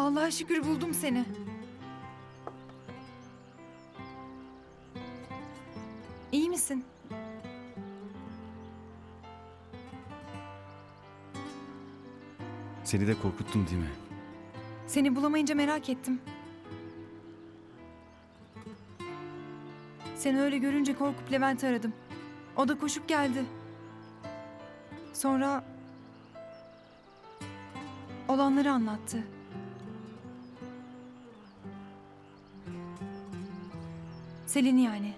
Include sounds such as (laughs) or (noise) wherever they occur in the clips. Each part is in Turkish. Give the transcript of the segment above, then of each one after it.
Allah'a şükür buldum seni. İyi misin? Seni de korkuttum değil mi? Seni bulamayınca merak ettim. Seni öyle görünce korkup Levent'i aradım. O da koşup geldi. Sonra olanları anlattı. Selin'i yani.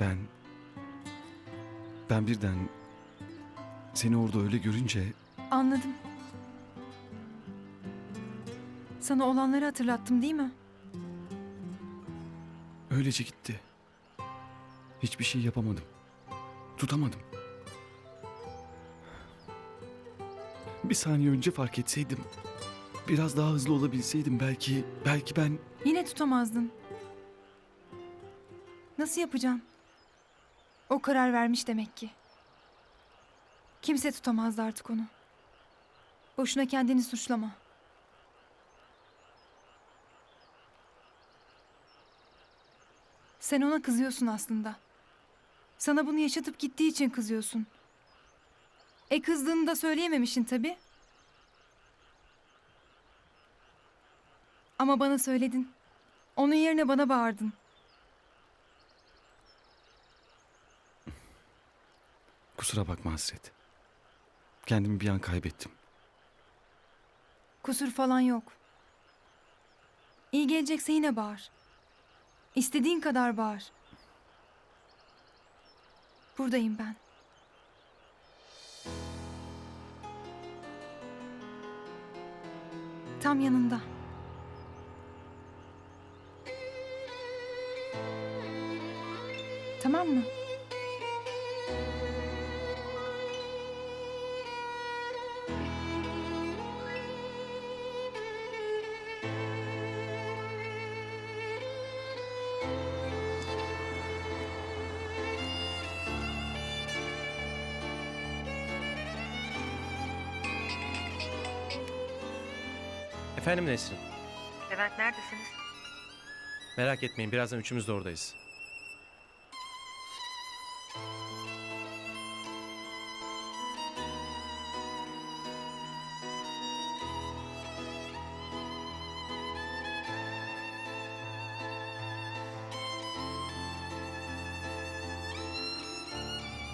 Ben... Ben birden... Seni orada öyle görünce... Anladım. Sana olanları hatırlattım değil mi? Öylece gitti. Hiçbir şey yapamadım. Tutamadım. Bir saniye önce fark etseydim. Biraz daha hızlı olabilseydim belki... Belki ben... Yine tutamazdın. Nasıl yapacağım? O karar vermiş demek ki. Kimse tutamazdı artık onu. Boşuna kendini suçlama. Sen ona kızıyorsun aslında. Sana bunu yaşatıp gittiği için kızıyorsun. E kızdığını da söyleyememişsin tabii. Ama bana söyledin. Onun yerine bana bağırdın. Kusura bakma Hasret. Kendimi bir an kaybettim. Kusur falan yok. İyi gelecekse yine bağır. İstediğin kadar bağır. Buradayım ben. Tam yanında. Tamam mı? Efendim Nesrin. Levent neredesiniz? Merak etmeyin birazdan üçümüz de oradayız.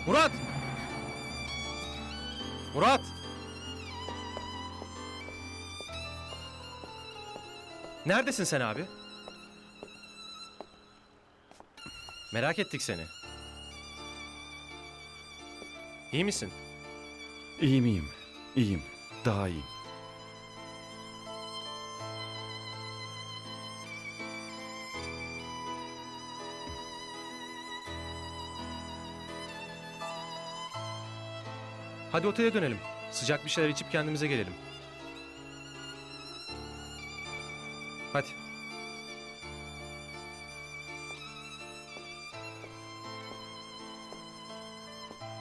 Murat! Murat! Neredesin sen abi? Merak ettik seni. İyi misin? İyiyim iyiyim. İyiyim. Daha iyiyim. Hadi otele dönelim. Sıcak bir şeyler içip kendimize gelelim. Hadi.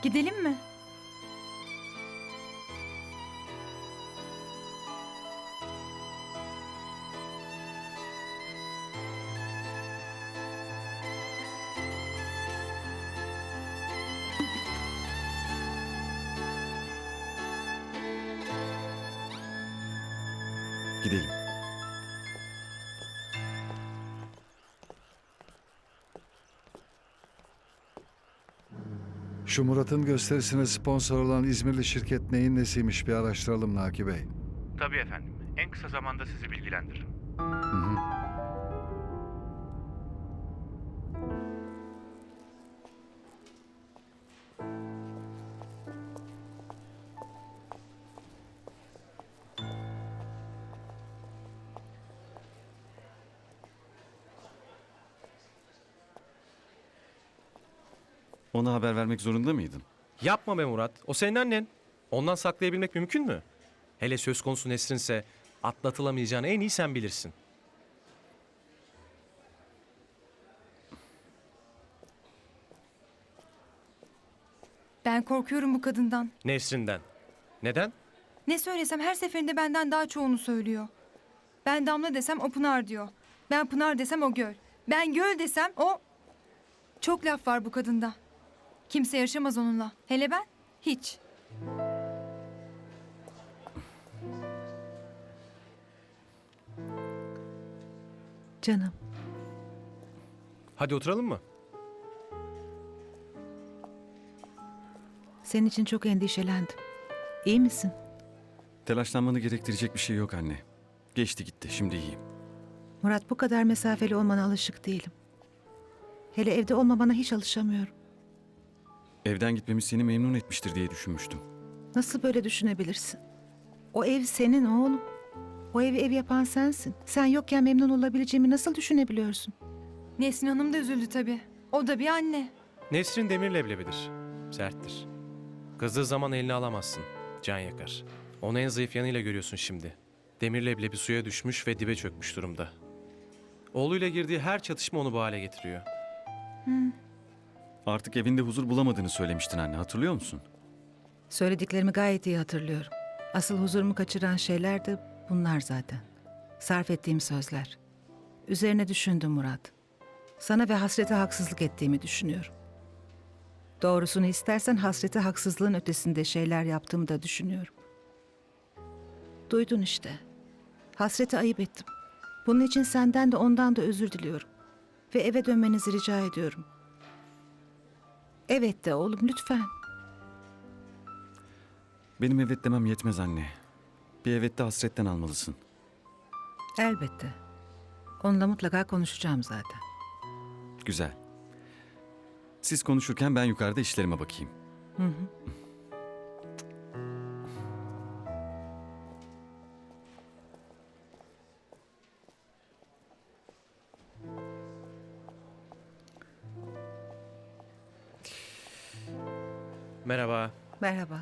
Gidelim mi? Gidelim. Şu Murat'ın gösterisine sponsor olan İzmirli şirket neyin nesiymiş bir araştıralım Naki Bey. Tabii efendim. En kısa zamanda sizi bilgilendiririm. Hı hı. Ona haber vermek zorunda mıydın? Yapma be Murat. O senin annen. Ondan saklayabilmek mümkün mü? Hele söz konusu Nesrin'se atlatılamayacağını en iyi sen bilirsin. Ben korkuyorum bu kadından. Nesrin'den. Neden? Ne söylesem her seferinde benden daha çoğunu söylüyor. Ben Damla desem o Pınar diyor. Ben Pınar desem o Göl. Ben Göl desem o... Çok laf var bu kadında. Kimse yarışamaz onunla. Hele ben hiç. Canım, Hadi oturalım mı? senin için çok endişelendim. İyi misin? Telaşlanmanı gerektirecek bir şey yok anne. Geçti gitti. Şimdi iyiyim. Murat bu kadar mesafeli olmana alışık değilim. Hele evde olmamana hiç alışamıyorum. Evden gitmemiz seni memnun etmiştir diye düşünmüştüm. Nasıl böyle düşünebilirsin? O ev senin oğlum. O evi ev yapan sensin. Sen yokken memnun olabileceğimi nasıl düşünebiliyorsun? Nesrin Hanım da üzüldü tabii. O da bir anne. Nesrin demir leblebidir. Serttir. Kızdığı zaman elini alamazsın. Can yakar. Onu en zayıf yanıyla görüyorsun şimdi. Demir leblebi suya düşmüş ve dibe çökmüş durumda. Oğluyla girdiği her çatışma onu bu hale getiriyor. Artık evinde huzur bulamadığını söylemiştin anne. Hatırlıyor musun? Söylediklerimi gayet iyi hatırlıyorum. Asıl huzurumu kaçıran şeyler de bunlar zaten. Sarf ettiğim sözler. Üzerine düşündüm Murat. Sana ve hasrete haksızlık ettiğimi düşünüyorum. Doğrusunu istersen hasrete haksızlığın ötesinde şeyler yaptığımı da düşünüyorum. Duydun işte. Hasrete ayıp ettim. Bunun için senden de ondan da özür diliyorum. Ve eve dönmenizi rica ediyorum. Evet de oğlum lütfen. Benim evet demem yetmez anne. Bir evet de hasretten almalısın. Elbette. Onunla mutlaka konuşacağım zaten. Güzel. Siz konuşurken ben yukarıda işlerime bakayım. Hı hı. (laughs) Merhaba. Merhaba.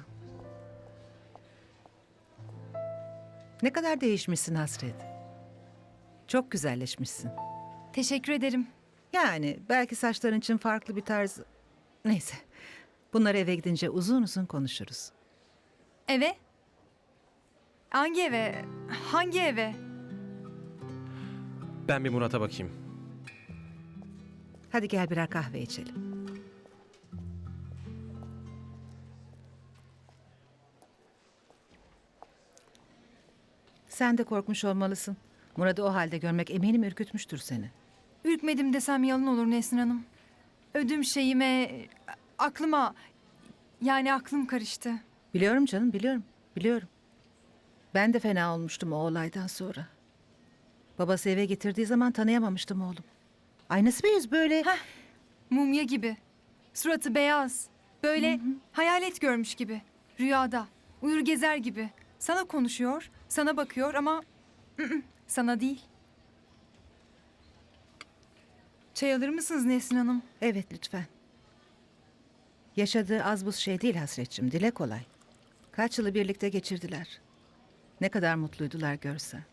Ne kadar değişmişsin Hasret. Çok güzelleşmişsin. Teşekkür ederim. Yani belki saçların için farklı bir tarz... Neyse. Bunları eve gidince uzun uzun konuşuruz. Eve? Hangi eve? Hangi eve? Ben bir Murat'a bakayım. Hadi gel birer kahve içelim. Sen de korkmuş olmalısın. Murat'ı o halde görmek eminim ürkütmüştür seni. Ürkmedim desem yalan olur Nesrin Hanım. Ödüm şeyime, aklıma... Yani aklım karıştı. Biliyorum canım, biliyorum, biliyorum. Ben de fena olmuştum o olaydan sonra. Babası eve getirdiği zaman tanıyamamıştım oğlum. Aynısı bir yüz böyle. Heh. Mumya gibi. Suratı beyaz. Böyle hayalet görmüş gibi. Rüyada. Uyur gezer gibi. Sana konuşuyor, sana bakıyor ama... ı-ı, sana değil. Çay alır mısınız Nesrin Hanım? Evet lütfen. Yaşadığı az buz şey değil hasretçim, dile kolay. Kaç yılı birlikte geçirdiler. Ne kadar mutluydular görsen.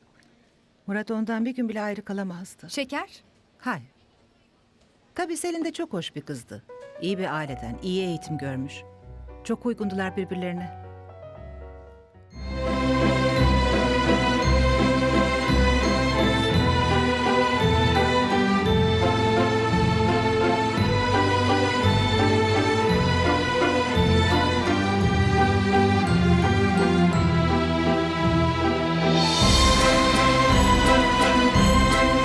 Murat ondan bir gün bile ayrı kalamazdı. Şeker? Hayır. Tabii Selin de çok hoş bir kızdı. İyi bir aileden, iyi eğitim görmüş. Çok uygundular birbirlerine.